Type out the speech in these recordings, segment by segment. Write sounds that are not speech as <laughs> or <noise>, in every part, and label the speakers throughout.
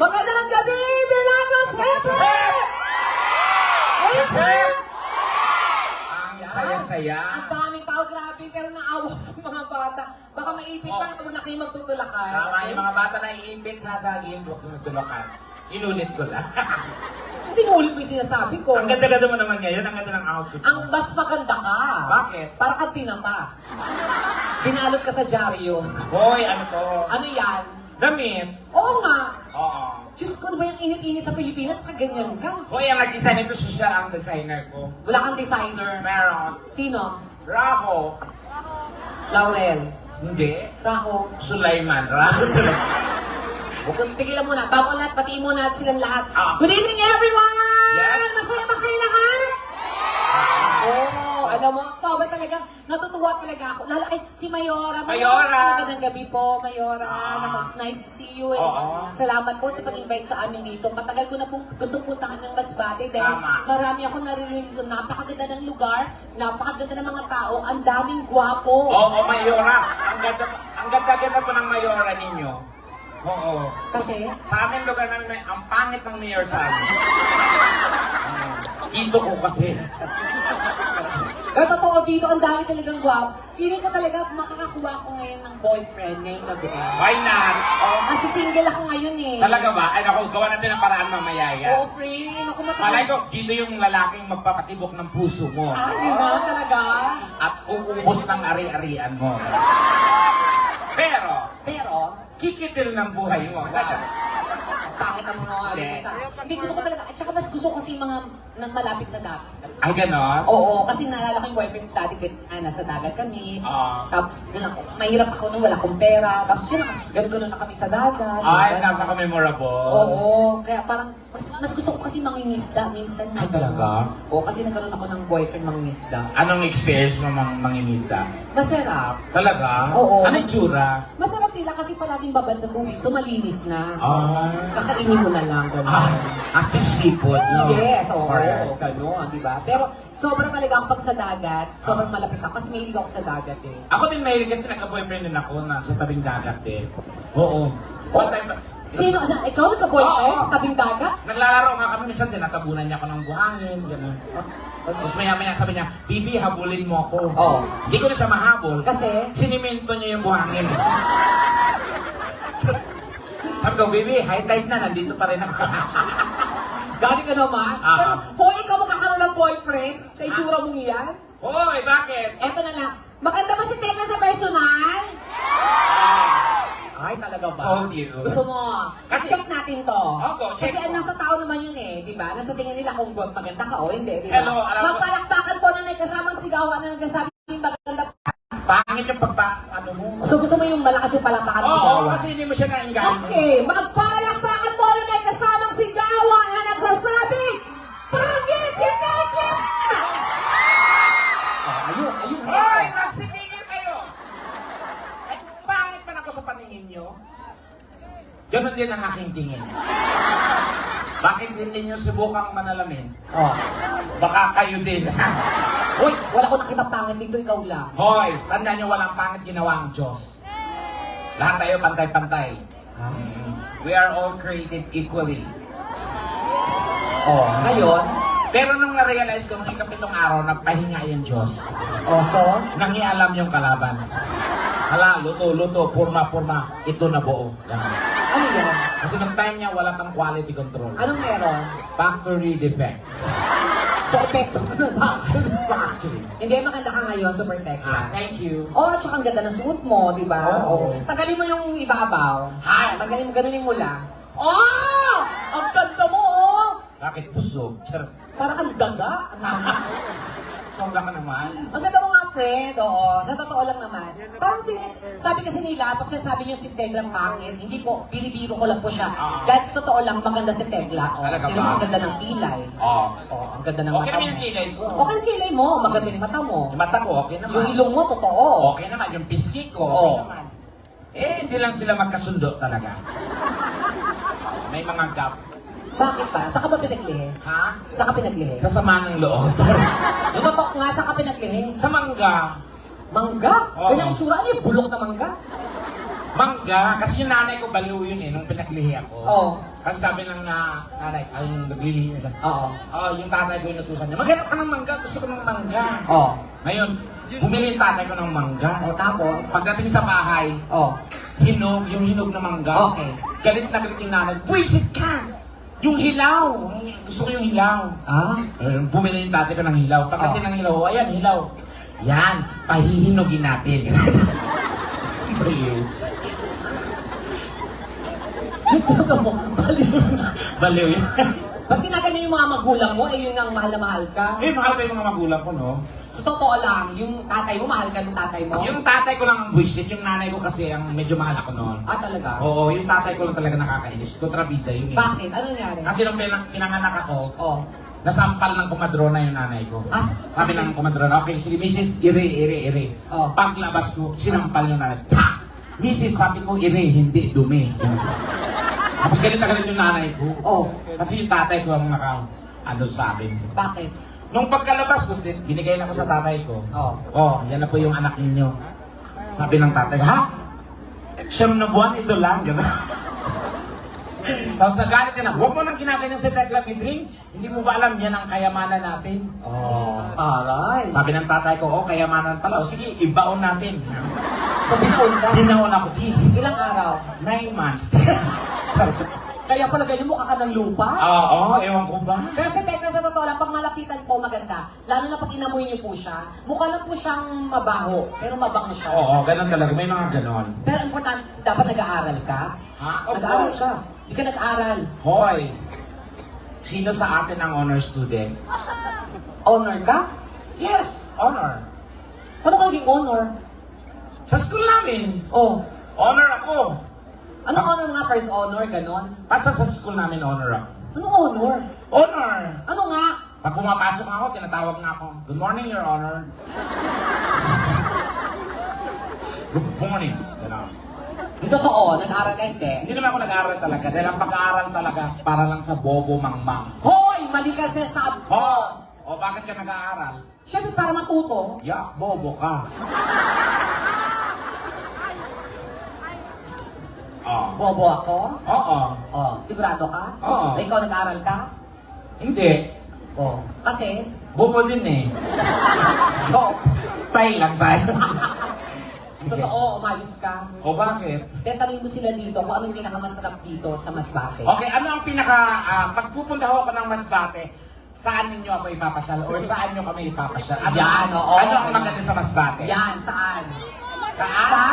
Speaker 1: Magandang gabi, Milagros Hepe! Hepe!
Speaker 2: Ang saya-saya.
Speaker 1: Ang daming tao, grabe, pero naawa ko sa mga bata. Baka maipit lang kung na kayo magtutulakan.
Speaker 2: Tama yung mga bata na iimbit sasagin, huwag mo tulukan. Inulit ko lang. <laughs>
Speaker 1: Hindi mo ulit mo yung sinasabi ko.
Speaker 2: ang ganda-ganda mo naman ngayon, ang ganda ng outfit
Speaker 1: Ang mas maganda ka.
Speaker 2: Bakit?
Speaker 1: Para kang tinapa. Binalot ka sa dyaryo.
Speaker 2: Hoy, ano to?
Speaker 1: Ano yan?
Speaker 2: Damit.
Speaker 1: Oo nga. Diyos ko, ano ba yung init-init sa Pilipinas? Kaganyan ka.
Speaker 2: Hoy, ang nag-design nito, siya ang designer ko.
Speaker 1: Wala kang designer.
Speaker 2: Meron.
Speaker 1: Sino?
Speaker 2: Raho.
Speaker 1: Laurel.
Speaker 2: Hindi.
Speaker 1: Raho.
Speaker 2: Sulaiman. Raho Sulaiman.
Speaker 1: Huwag kang tigilan muna. Bago lahat, patiin muna silang lahat.
Speaker 2: Ah.
Speaker 1: Good evening, everyone!
Speaker 2: Yes.
Speaker 1: Masaya ba kayo lahat? Oo, alam mo, Pao, talaga, natutuwa talaga ako. Lalo, ay, si Mayora.
Speaker 2: Mayora.
Speaker 1: Magandang gabi po, Mayora.
Speaker 2: Ah.
Speaker 1: It's nice to see you. And
Speaker 2: Oo.
Speaker 1: Salamat po sa pag-invite sa amin dito. Matagal ko na pong gusto puntahan ng Masbate dahil
Speaker 2: Tama.
Speaker 1: marami ako naririnig dito. Napakaganda ng lugar, napakaganda ng mga tao, ang daming gwapo.
Speaker 2: Oo, Mayora. Ang ganda, ang ganda-ganda po ng Mayora ninyo. Oo.
Speaker 1: Kasi,
Speaker 2: Sa amin lugar namin, may- ang pangit ng mayor sa amin. <laughs> Ito ko kasi.
Speaker 1: Pero totoo dito, ang dami talagang gwapo. Feeling ko talaga makakakuha ako ngayon ng boyfriend ngayong gabi.
Speaker 2: Why not?
Speaker 1: Oh, kasi single ako ngayon eh.
Speaker 2: Talaga ba? Ay, naku, gawa natin ang paraan mamaya yan.
Speaker 1: Oo, friend. Ako matagal.
Speaker 2: Malay ko, dito yung lalaking magpapatibok ng puso mo.
Speaker 1: Ah, di ba? Talaga?
Speaker 2: At uubos ng ari-arian mo. <laughs> Pero,
Speaker 1: Pero,
Speaker 2: kikitil ng buhay mo.
Speaker 1: Pangit ang mga ano
Speaker 2: Hindi.
Speaker 1: sa... Hindi gusto ko talaga. At saka mas gusto ko kasi yung mga nang malapit sa dagat.
Speaker 2: Ay, ganon?
Speaker 1: Oo, kasi naalala ko yung boyfriend dati, ah, nasa dagat kami.
Speaker 2: Ah.
Speaker 1: Tapos, yun ako, mahirap ako nung wala akong pera. Tapos, yun ako, ganun-ganun na kami sa dagat.
Speaker 2: Ay,
Speaker 1: Ganun.
Speaker 2: napaka-memorable.
Speaker 1: Oo, kaya parang, mas, mas gusto ko kasi mangingisda minsan.
Speaker 2: Ay, talaga?
Speaker 1: Oo, kasi nagkaroon ako ng boyfriend mangingisda.
Speaker 2: Anong experience mo mang mangingisda?
Speaker 1: Masarap.
Speaker 2: Talaga?
Speaker 1: Oo.
Speaker 2: Ano tsura?
Speaker 1: Masarap sila kasi parating babad sa tubig, so malinis na.
Speaker 2: Ay.
Speaker 1: Kakainin mo na lang, gano'n.
Speaker 2: Ah, at least seafood, no?
Speaker 1: Yes, oo,
Speaker 2: Correct.
Speaker 1: gano'n, di ba? Pero sobrang talaga ang pag sa dagat, sobrang malapit ako kasi mahilig ako sa dagat eh.
Speaker 2: Ako din may kasi nagka-boyfriend din ako na sa tabing dagat din. Oo. One time,
Speaker 1: Sino? Sa, ikaw nagka-boyfriend
Speaker 2: Oo.
Speaker 1: sa tabing dagat?
Speaker 2: naglalaro nga kami minsan, tinatabunan niya ako ng buhangin, gano'n. Tapos maya maya sabi niya, Bibi, habulin mo ako.
Speaker 1: Oo.
Speaker 2: Hindi ko na siya mahabol.
Speaker 1: Kasi?
Speaker 2: Sinimento niya yung buhangin. <laughs> Sabi ko, Bibi, high tide na, nandito pa rin ako. <laughs>
Speaker 1: Gani ka naman.
Speaker 2: Ah.
Speaker 1: Pero kung ikaw makakaroon ng boyfriend, sa itsura mong iyan,
Speaker 2: Hoy, bakit?
Speaker 1: eto na lang. Maganda ba si Tekla sa personal? Ay, talaga ba?
Speaker 2: Told you.
Speaker 1: Gusto mo?
Speaker 2: Kasi-
Speaker 1: check natin to.
Speaker 2: Opo, check
Speaker 1: Kasi
Speaker 2: mo.
Speaker 1: nasa tao naman yun eh, di ba? Nasa tingin nila kung maganda ka o hindi, di ba?
Speaker 2: Hello, alam mo-
Speaker 1: Magpalakpakan po na may kasamang sigawan na nagsasabing maganda.
Speaker 2: Pangit yung pagpa, ano mo.
Speaker 1: So gusto mo yung malakas yung palakpakan ng
Speaker 2: Oo,
Speaker 1: sigawan?
Speaker 2: kasi hindi mo siya nainggan.
Speaker 1: Okay, magpalakpakan po na may kasamang sigawan na nagsasabi, Pangit si Tekla! Oh, ayun, ayun.
Speaker 2: Hoy, magsitingin kayo! Ay, pangit man ako sa paningin nyo. Ganon aking tingin. Bakit din ninyo subukang manalamin?
Speaker 1: Oh.
Speaker 2: Baka kayo din. <laughs>
Speaker 1: Uy, wala ko nakita pangit dito, ikaw lang.
Speaker 2: Hoy, tandaan nyo walang pangit ginawa ang Diyos. Lahat tayo pantay-pantay. Mm. We are all created equally.
Speaker 1: Oh, ngayon,
Speaker 2: Pero nung na-realize ko, nung ikapitong araw, nagpahinga yung Diyos.
Speaker 1: oh, so,
Speaker 2: Nangialam yung kalaban. Hala, luto, luto, purma, purma. Ito na buo. Ganun. Kasi nung time niya, wala kang quality control.
Speaker 1: Anong meron?
Speaker 2: Factory defect.
Speaker 1: So, epekto ko ng
Speaker 2: Factory.
Speaker 1: Hindi, maganda ka ngayon, Super
Speaker 2: Ah,
Speaker 1: Tekla.
Speaker 2: thank you.
Speaker 1: Oh, at saka ang ganda ng suot mo, di ba?
Speaker 2: Oo.
Speaker 1: Oh. Tagalin mo yung ibabaw.
Speaker 2: Ha?
Speaker 1: Tagalin mo, ganunin mo lang. Oh! Ang ganda mo, oh!
Speaker 2: Bakit busog? Char.
Speaker 1: Para kang daga. <laughs>
Speaker 2: Sobra ka naman.
Speaker 1: Ang ganda mo nga, friend. Oo. Sa totoo lang naman. Parang feeling, sabi kasi nila, pag sinasabi niyo si Tegla pangit, hindi po, binibiro ko lang po siya.
Speaker 2: Ah.
Speaker 1: Dahil sa totoo lang, maganda si Tegla. Oh,
Speaker 2: Talaga ba?
Speaker 1: ang ganda ng kilay.
Speaker 2: Oh.
Speaker 1: Oh, ang ganda ng
Speaker 2: Okay
Speaker 1: mata
Speaker 2: naman
Speaker 1: mo.
Speaker 2: yung kilay ko.
Speaker 1: Okay ang kilay mo, maganda yung mata mo.
Speaker 2: Yung mata ko, okay naman.
Speaker 1: Yung ilong mo, totoo.
Speaker 2: Okay naman. Yung pisngi ko,
Speaker 1: Oo.
Speaker 2: okay naman. Eh, hindi lang sila magkasundo talaga. <laughs> May mga gap.
Speaker 1: Bakit ba? Sa ka ba pinaglihi?
Speaker 2: Ha?
Speaker 1: Sa ka pinaglihi?
Speaker 2: Sa sama ng loob. <laughs>
Speaker 1: Yung totoo nga, sa ka pinaglihi?
Speaker 2: sa mangga.
Speaker 1: Mangga?
Speaker 2: Oo.
Speaker 1: Ganyan ang tsura. Yung bulok na mangga?
Speaker 2: Mangga, kasi yung nanay ko baliw yun eh, nung pinaglihi ako.
Speaker 1: Oo.
Speaker 2: Kasi sabi ng na, nanay, ay yung naglilihi niya sa
Speaker 1: Oo.
Speaker 2: Oh, yung tatay ko inutusan niya, maghanap ka ng mangga, gusto ko ng mangga.
Speaker 1: Oo.
Speaker 2: Ngayon, bumili yung tatay ko ng mangga.
Speaker 1: O, tapos?
Speaker 2: Pagdating sa bahay,
Speaker 1: O.
Speaker 2: hinog, yung hinog na mangga.
Speaker 1: Okay.
Speaker 2: Galit na galit yung nanay, Buisit ka! Yung hilaw! Gusto ko yung hilaw.
Speaker 1: Ah?
Speaker 2: Eh, Bumili yung tatay ko ng hilaw. Pagdating ng hilaw, oh, ayan, hilaw. Yan, pahihinugin natin. <laughs> Baliw.
Speaker 1: Ito mo, baliw.
Speaker 2: Baliw yan. <laughs>
Speaker 1: Ba't ginaganyan yung mga magulang mo? Eh, yun ang mahal na mahal ka.
Speaker 2: eh, mahal ko yung mga magulang ko, no?
Speaker 1: Sa totoo lang, yung tatay mo, mahal ka ng tatay mo?
Speaker 2: Yung tatay ko lang ang buisit, yung nanay ko kasi ang medyo mahal ako noon.
Speaker 1: Ah, talaga?
Speaker 2: Oo, yung tatay ko lang talaga nakakainis. Kontrabida yun eh.
Speaker 1: Bakit? Ano nangyari?
Speaker 2: Kasi nung pinang, pinanganak ako,
Speaker 1: Oh.
Speaker 2: nasampal ng kumadrona yung nanay ko.
Speaker 1: Ah,
Speaker 2: Sabi ng kumadrona, okay, sige, Mrs. Ire, ire, ire.
Speaker 1: Oh.
Speaker 2: Paglabas ko, sinampal yung nanay. Pa! Mrs. sabi ko, ire, hindi, dumi. Tapos galit na galit yung nanay ko.
Speaker 1: Oh.
Speaker 2: Kasi yung tatay ko ang naka, ano sa akin.
Speaker 1: Bakit?
Speaker 2: Nung pagkalabas ko, binigay na ko sa tatay ko.
Speaker 1: Oh.
Speaker 2: Oh, yan na po yung anak ninyo. Sabi ng tatay ko, ha? Siyam na buwan, ito lang. <laughs> Gano'n. Tapos nagalit ka na, huwag mo nang ginaganyan sa Tekla Bidring. Hindi mo ba alam yan ang kayamanan natin?
Speaker 1: Oh. Aray.
Speaker 2: Sabi ng tatay ko, oh, kayamanan pala. O sige, ibaon natin.
Speaker 1: So, binaon ka?
Speaker 2: Ginaon ako, di.
Speaker 1: Ilang araw?
Speaker 2: Nine months. <laughs> <laughs>
Speaker 1: Kaya pala ganyan mukha ka ng lupa?
Speaker 2: Oo, ewan ko ba?
Speaker 1: Pero si Tekla, sa totoo lang, pag malapitan po, maganda. Lalo na pag inamoy niyo po siya, mukha lang po siyang mabaho, pero mabango siya.
Speaker 2: Oo, ganun talaga. May mga ganon.
Speaker 1: Pero ang importante, dapat nag-aaral ka.
Speaker 2: Ha? Of
Speaker 1: Nag-aaral
Speaker 2: course.
Speaker 1: ka. Hindi ka nag-aaral.
Speaker 2: Hoy, sino sa atin ang honor student?
Speaker 1: Honor ka?
Speaker 2: Yes, honor.
Speaker 1: Ano ka naging honor?
Speaker 2: Sa school namin,
Speaker 1: Oh,
Speaker 2: honor ako.
Speaker 1: Anong honor nga? First honor, ganon?
Speaker 2: Basta sa school namin, honor ako.
Speaker 1: Anong honor?
Speaker 2: Honor!
Speaker 1: Ano nga?
Speaker 2: Pag pumapasok ako, tinatawag nga ako, Good morning, Your Honor. <laughs> Good morning. Ganon.
Speaker 1: Yung totoo, nag-aaral ka hindi.
Speaker 2: Hindi naman ako nag-aaral talaga. Dahil ang pag-aaral talaga, para lang sa bobo mangmang.
Speaker 1: Hoy! Mali ka sa sab
Speaker 2: Ho! O bakit ka nag-aaral?
Speaker 1: Siyempre para matuto.
Speaker 2: Ya, bobo ka. <laughs> Oh.
Speaker 1: Bobo ako.
Speaker 2: Oo.
Speaker 1: Oh, sigurado ka?
Speaker 2: Oo.
Speaker 1: Na ikaw nag-aaral ka?
Speaker 2: Hindi.
Speaker 1: Oh. Kasi,
Speaker 2: Bobo din eh. <laughs>
Speaker 1: so,
Speaker 2: Tay lang tayo.
Speaker 1: totoo, umayos ka.
Speaker 2: O bakit?
Speaker 1: Kaya tanongin mo sila dito kung anong pinakamasarap dito sa Masbate.
Speaker 2: Okay, ano ang pinaka... ah, pag pupunta ho ako ng Masbate, saan ninyo ako ipapasyal? Or saan nyo kami ipapasyal? Ano,
Speaker 1: Yan, oo.
Speaker 2: Ano ang maganda sa Masbate?
Speaker 1: Yan, saan?
Speaker 2: Saan?
Speaker 1: Sa?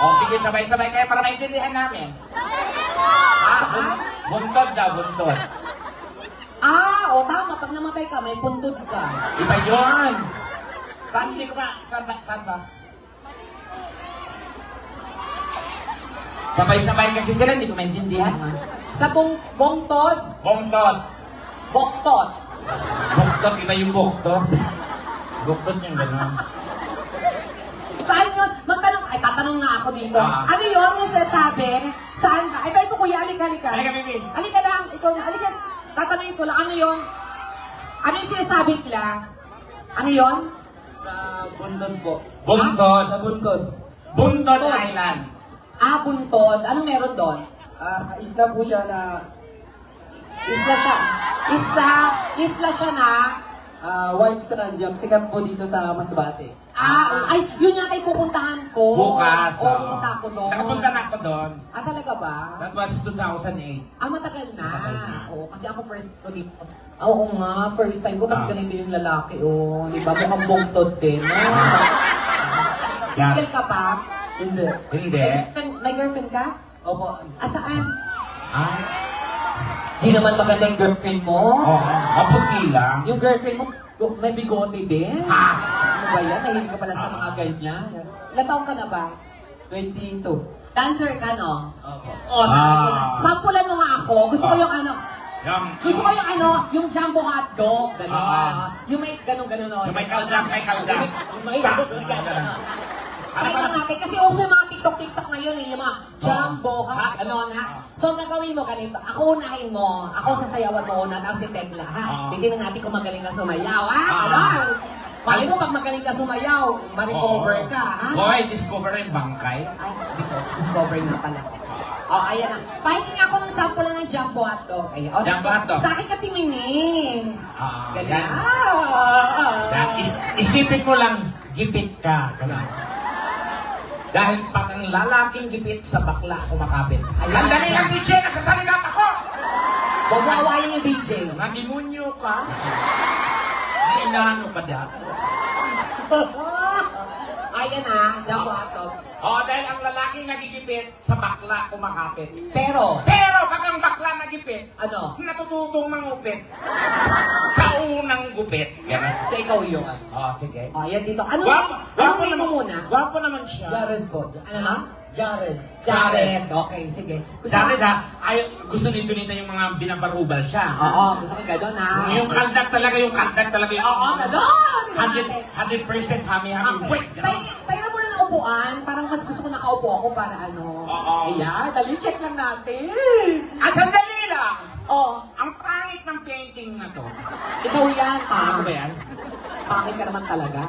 Speaker 2: O sige, sabay-sabay kayo para maintindihan namin. Ah, buntod daw, buntod.
Speaker 1: Ah, o tama, pag namatay ka, may puntod ka.
Speaker 2: Iba yun. Saan hindi ko ba? Saan ba? Saan ba? Sabay-sabay kasi sila, hindi ko maintindihan.
Speaker 1: Sa bong, bongtod,
Speaker 2: Buntod.
Speaker 1: boktod.
Speaker 2: Buktot, iba yung buktot. Buktot yung gano'n.
Speaker 1: Saan yun? Magtanong, ay tatanong nga ako dito.
Speaker 2: Ah.
Speaker 1: Ano yun yung sinasabi? Saan ka? Ito, ito kuya, alika, alika.
Speaker 2: Halika, baby.
Speaker 1: Alika lang, ikaw, alika. Tatanungin ko lang, ano yun? Ano yung sinasabi nila? Ano yun?
Speaker 3: Sa Bundon po.
Speaker 2: Buntod.
Speaker 3: Sa Bundon.
Speaker 2: Buntod Island.
Speaker 1: Ah, buntod. Ano meron doon?
Speaker 3: Ah, isla po siya na
Speaker 1: Isla siya. Isla, isla siya na.
Speaker 3: Ah, white sand yung sikat po dito sa Masbate.
Speaker 1: Ah, ay, yun nga tayo pupuntahan ko.
Speaker 2: Bukas.
Speaker 1: Oo,
Speaker 2: oh.
Speaker 1: pupunta ako doon.
Speaker 2: Nakapunta na ako doon.
Speaker 1: Ah, talaga ba?
Speaker 2: That was 2008.
Speaker 1: Ah, matagal na.
Speaker 2: Matagal na.
Speaker 1: Oo, kasi ako first ko dito. Ah, Oo nga, first time ko, tapos
Speaker 2: Ah.
Speaker 1: ganito yung lalaki, oh. Di ba? Mukhang bungtod din. Ah. <laughs> Single ka pa?
Speaker 3: Hindi.
Speaker 2: Hindi.
Speaker 1: May girlfriend, may girlfriend ka?
Speaker 3: Opo.
Speaker 1: Ah, saan?
Speaker 2: Ah?
Speaker 1: Di naman maganda yung girlfriend mo.
Speaker 2: Oo. Maputi lang.
Speaker 1: Yung girlfriend mo, may bigote din.
Speaker 2: Ha?
Speaker 1: Ano ba yan? Nahilig ka pala sa mga ganyan. Ilan taong ka na ba?
Speaker 3: 22.
Speaker 1: Dancer ka, no?
Speaker 3: Opo.
Speaker 1: Oh, ko na.
Speaker 2: Ah.
Speaker 1: Sampulan mo nga ako. Gusto ko
Speaker 2: Ah.
Speaker 1: yung ano,
Speaker 2: Yung,
Speaker 1: gusto ko yung ano, yung jumbo hotdog. Gano'n.
Speaker 2: Ah.
Speaker 1: Yung may ganun-ganun. oh.
Speaker 2: Yung may kaldak, may kaldak.
Speaker 1: Yung may.
Speaker 2: Ano ba?
Speaker 1: natin, kasi uso yung mga TikTok-TikTok ngayon eh, yung mga jumbo
Speaker 2: Oh.
Speaker 1: hot, ano ha. So, ang gagawin mo ganito, ako unahin mo, ako sasayawan mo una, tapos si Tekla, ha?
Speaker 2: Ah.
Speaker 1: Natin kung magaling ka sumayaw, ha?
Speaker 2: Ah.
Speaker 1: Ano? Pali mo pag magaling ka sumayaw, ma-recover ka, ha?
Speaker 2: Hoy, discover yung bangkay.
Speaker 1: Ay, dito, discover nga pala. Oh, ayan na. Pahingin nga ako ng sample na ng jumbo hotdog. Ayan. Oh,
Speaker 2: Jumbo hotdog.
Speaker 1: Sa akin ka tinginin.
Speaker 2: Ah,
Speaker 1: Ganyan.
Speaker 2: yan.
Speaker 1: Ah!
Speaker 2: Yan, i- isipin mo lang, gipit ka. Ganun. Dahil pag ang lalaking gipit sa bakla kumakapit. Ang dali ng DJ, nagsasalita ako!
Speaker 1: Huwag mo awayin yung DJ.
Speaker 2: Nagimunyo ka? Inano ka da? <laughs>
Speaker 1: Ayan na, jumbo hotdog.
Speaker 2: Oh, dahil ang lalaking nagigipit sa bakla kumakapit.
Speaker 1: Pero,
Speaker 2: Pero pag ang bakla nagipit,
Speaker 1: ano?
Speaker 2: natututong mangupit. Sa unang gupit. Ganun.
Speaker 1: Sa ikaw yun.
Speaker 2: Oh, sige.
Speaker 1: Oh, ayan dito. Ano?
Speaker 2: Gwapo,
Speaker 1: Ano name
Speaker 2: naman,
Speaker 1: muna?
Speaker 2: Gwapo naman siya.
Speaker 3: Jared po.
Speaker 1: Ano na?
Speaker 3: Jared.
Speaker 1: Jared. Okay, sige. Gusto
Speaker 2: Jared
Speaker 1: ka-
Speaker 2: ha, ay, gusto nito nito yung mga binabarubal siya.
Speaker 1: Oo, gusto ko gano'n ha.
Speaker 2: Yung kaldag talaga, yung kaldag talaga. Yung,
Speaker 1: Oo, gano'n!
Speaker 2: 100, 100% hami-hami.
Speaker 1: Okay.
Speaker 2: Wait, gano'n.
Speaker 1: Upuan. Parang mas gusto ko nakaupo ako para ano.
Speaker 2: Oo.
Speaker 1: Ayan, dali check lang natin.
Speaker 2: At sandali lang,
Speaker 1: Oh,
Speaker 2: ang pangit ng painting na to.
Speaker 1: ikaw yan.
Speaker 2: Ano ba yan?
Speaker 1: pangit ka naman talaga.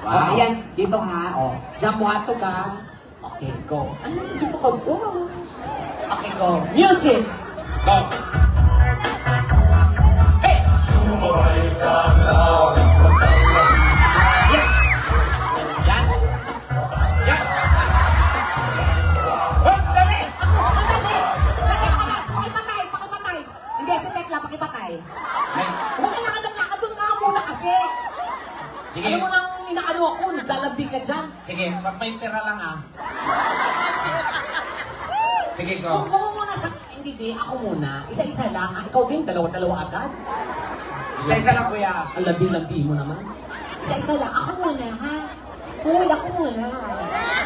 Speaker 2: Wow.
Speaker 1: Oh, ayan, dito ha. Oh, jump mo ato ka. Okay, go. Ay, gusto ko. Oh. Okay, go. Music!
Speaker 2: Go. Hey! Yan. Sige, pag may tira lang ah. Sige,
Speaker 1: Kung
Speaker 2: go.
Speaker 1: kung muna siya, hindi di, ako muna. Isa-isa lang. ha? Ikaw din, dalawa-dalawa agad.
Speaker 2: Isa-isa lang, kuya.
Speaker 1: Ang labi-labi mo naman. Isa-isa lang. Ako muna, ha? Uy, ako muna.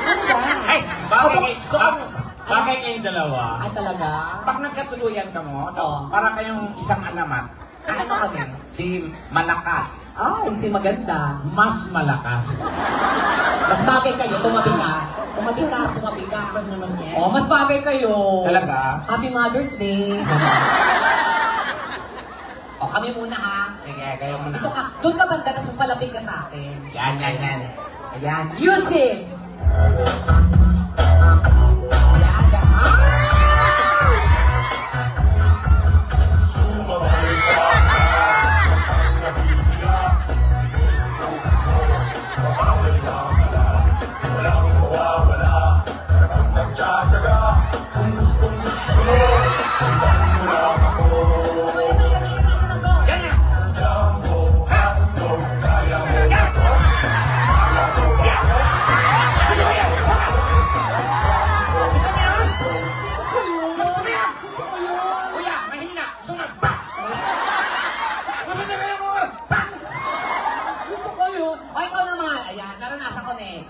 Speaker 1: Ano ba?
Speaker 2: Ay, bagay,
Speaker 1: Ako-
Speaker 2: kay,
Speaker 1: ako-
Speaker 2: bag- bagay kayong dalawa.
Speaker 1: Ay, talaga?
Speaker 2: Pag nagkatuluyan ka mo,
Speaker 1: Oo.
Speaker 2: para kayong isang alamat,
Speaker 1: ano kami?
Speaker 2: si malakas,
Speaker 1: Ay, si maganda.
Speaker 2: mas malakas.
Speaker 1: Mas bagay kayo, tumabi ka. Tumabi ka, tumabi ka.
Speaker 2: Ano naman yan?
Speaker 1: Oh, mas bagay kayo.
Speaker 2: Talaga?
Speaker 1: Happy Mother's Day. <laughs> o, kami muna ha.
Speaker 2: Sige, kayo muna.
Speaker 1: Dito ka, doon ka banda, tapos palapit ka sa akin.
Speaker 2: Yan, yan, yan.
Speaker 1: Ayan, music!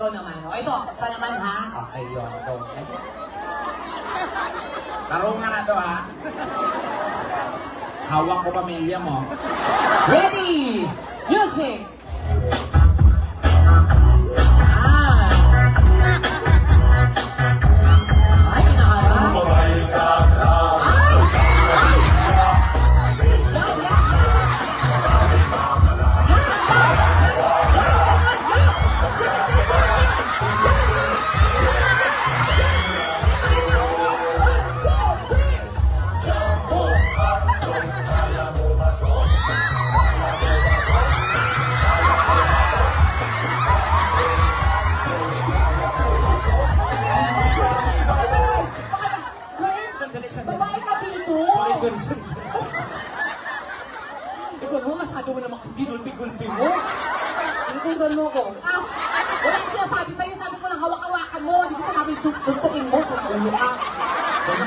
Speaker 1: Ikaw naman. O, ito, siya naman ha. Okay, yun. Go.
Speaker 2: Tarungan na to ha. Hawak ko pamilya mo.
Speaker 1: Ready! Music!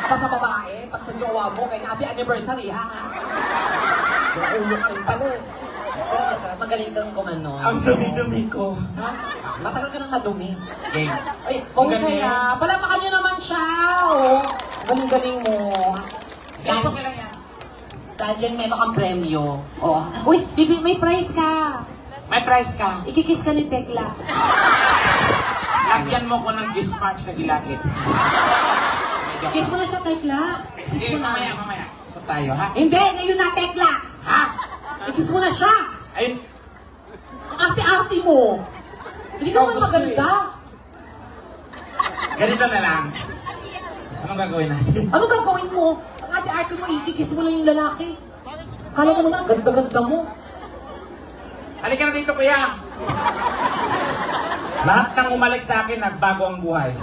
Speaker 1: Pa sa babae. Pag sa jowa mo, kaya happy anniversary, ha? Sa ulo ka rin pala. eh. Oo, sir. Magaling kang kumano.
Speaker 2: Ang dumi-dumi ko.
Speaker 1: Ha? Matagal ka nang madumi.
Speaker 2: Game.
Speaker 1: Ay,
Speaker 2: Ang
Speaker 1: masaya. Palamakan nyo naman siya. Oh. Galing-galing mo.
Speaker 2: Yan, okay lang yan.
Speaker 1: Dahil meron kang premyo. Oh. Uy, bibi, may prize ka.
Speaker 2: May price ka.
Speaker 1: Ikikis ka ni Tekla.
Speaker 2: Lagyan mo ko ng gismark sa gilagid.
Speaker 1: Kiss mo na siya, Tekla. Kiss mo na.
Speaker 2: mamaya, mamaya. Sa tayo, ha?
Speaker 1: Hindi, ngayon na, Tekla.
Speaker 2: Ha?
Speaker 1: I-kiss mo na siya.
Speaker 2: Ayun.
Speaker 1: Ah, ate-ate mo. Hindi ka naman
Speaker 2: gusto
Speaker 1: maganda.
Speaker 2: Ganito na lang. Anong gagawin natin?
Speaker 1: Ano gagawin mo? Ang ate-ate mo, itikis mo lang yung lalaki. Kala mo naman, ang ganda-ganda mo.
Speaker 2: Halika na dito, kuya. Lahat ng umalik sa akin, nagbago ang buhay.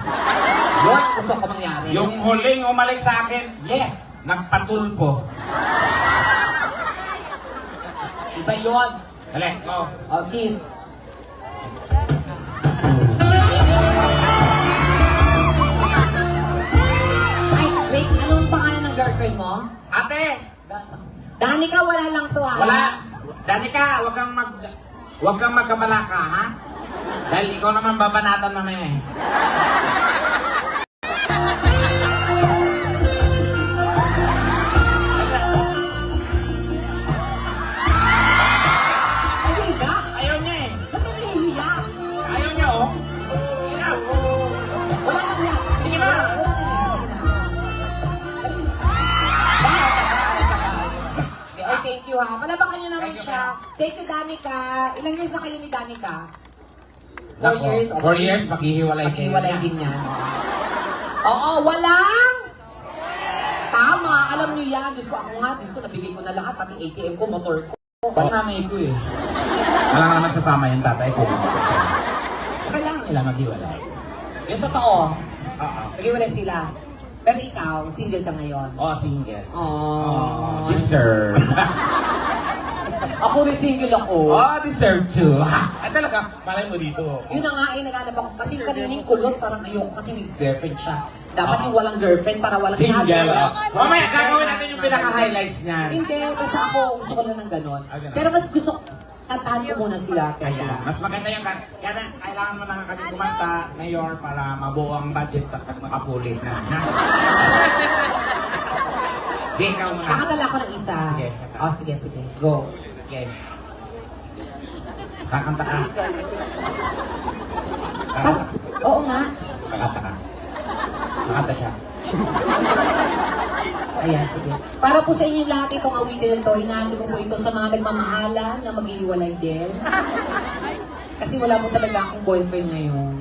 Speaker 1: Yun gusto ko mangyari.
Speaker 2: Yung huling umalik sa akin,
Speaker 1: Yes!
Speaker 2: nagpatulpo.
Speaker 1: Iba yun.
Speaker 2: Dali, go.
Speaker 1: O, kiss. Ay, wait, anong pangalan ng girlfriend mo?
Speaker 2: Ate,
Speaker 1: Danica, wala lang to ha.
Speaker 2: wala. Danica, wag kang mag... Wag kang magkabalaka, ha? Dahil ikaw naman babanatan mamaya eh. Eh. Oh.
Speaker 1: Thank you ha. Palabakan niyo naman siya. Thank you, Danica. Ilang years na kayo ni Danica? Four
Speaker 2: Nako,
Speaker 1: years.
Speaker 2: Four years, maghihiwalay kayo.
Speaker 1: Maghiwalay din yan. Oo, walang! Tama, alam niyo yan. Diyos ko, ako nga, Diyos ko, nabigay ko na lahat, pati ATM ko, motor ko.
Speaker 2: Pag nanay ko eh. Wala nga naman sasama yung tatay ko. So, kailangan nila maghiwalay.
Speaker 1: Yung totoo,
Speaker 2: Oo.
Speaker 1: naghiwalay sila. Pero ikaw, single ka ngayon.
Speaker 2: Oh, single.
Speaker 1: Oh,
Speaker 2: deserve. <laughs>
Speaker 1: Ako rin single ako.
Speaker 2: oh, deserve too. <laughs> Ay talaga, malay mo dito.
Speaker 1: Yun na nga eh, naghanap ako. Kasi kanining kulot, parang ayoko kasi may girlfriend siya. Dapat
Speaker 2: Ah.
Speaker 1: yung walang girlfriend para walang
Speaker 2: Single.
Speaker 1: sabi,
Speaker 2: oh.
Speaker 1: walang-
Speaker 2: Mamaya, gagawin natin yung pinaka-highlights niyan.
Speaker 1: Hindi, basta ako gusto ko lang ng ganon.
Speaker 2: Ah, ganon.
Speaker 1: Pero mas gusto, kantahan ko muna sila.
Speaker 2: Kaya, mas maganda yung kan. Kaya na, kailangan mo na kami kumanta, Mayor, para mabuo ang budget at pag makapuli na. Ha? <laughs> Jay, ikaw muna.
Speaker 1: Kakatala ko ng isa.
Speaker 2: Sige.
Speaker 1: Oh, sige, sige. Go.
Speaker 2: Okay. Kakanta ka.
Speaker 1: Ah,
Speaker 2: Kakanta.
Speaker 1: oo nga.
Speaker 2: Kakanta ka. Kakanta siya.
Speaker 1: Ayan, sige. Para po sa inyo lahat itong awitin to, inaanto ko po ito sa mga nagmamahala na maghihiwalay din. Kasi wala po talaga akong boyfriend ngayon.